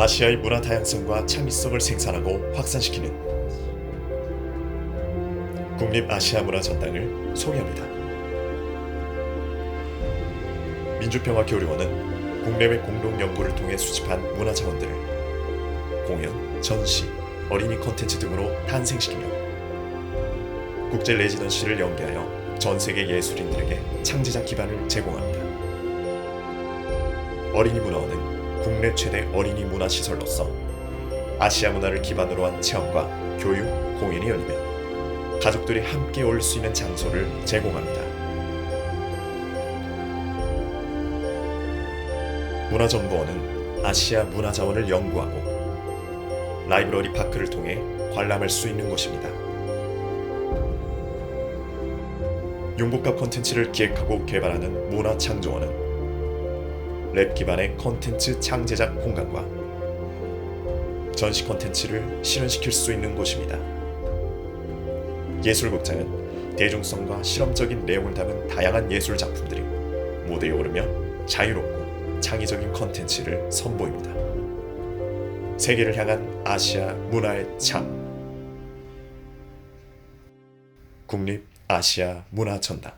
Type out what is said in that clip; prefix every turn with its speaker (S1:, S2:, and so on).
S1: 아시아의 문화 다양성과 창의성을 생산하고 확산시키는 국립 아시아 문화 전당을 소개합니다. 민주평화교류원은 국내외 공동 연구를 통해 수집한 문화 자원들을 공연, 전시, 어린이 콘텐츠 등으로 탄생시키며 국제 레지던시를 연계하여 전 세계 예술인들에게 창제적 기반을 제공합니다. 어린이 문화원은 국내 최대 어린이 문화 시설로서 아시아 문화를 기반으로 한 체험과 교육, 공연이 열리며 가족들이 함께 올 수 있는 장소를 제공합니다. 문화정보원은 아시아 문화 자원을 연구하고 라이브러리 파크를 통해 관람할 수 있는 곳입니다. 융복합 콘텐츠를 기획하고 개발하는 문화창조원은 랩 기반의 콘텐츠 창제작 공간과 전시 콘텐츠를 실현시킬 수 있는 곳입니다. 예술극장은 대중성과 실험적인 내용을 담은 다양한 예술 작품들이 무대에 오르며 자유롭고 창의적인 콘텐츠를 선보입니다. 세계를 향한 아시아 문화의 창 국립 아시아 문화 전당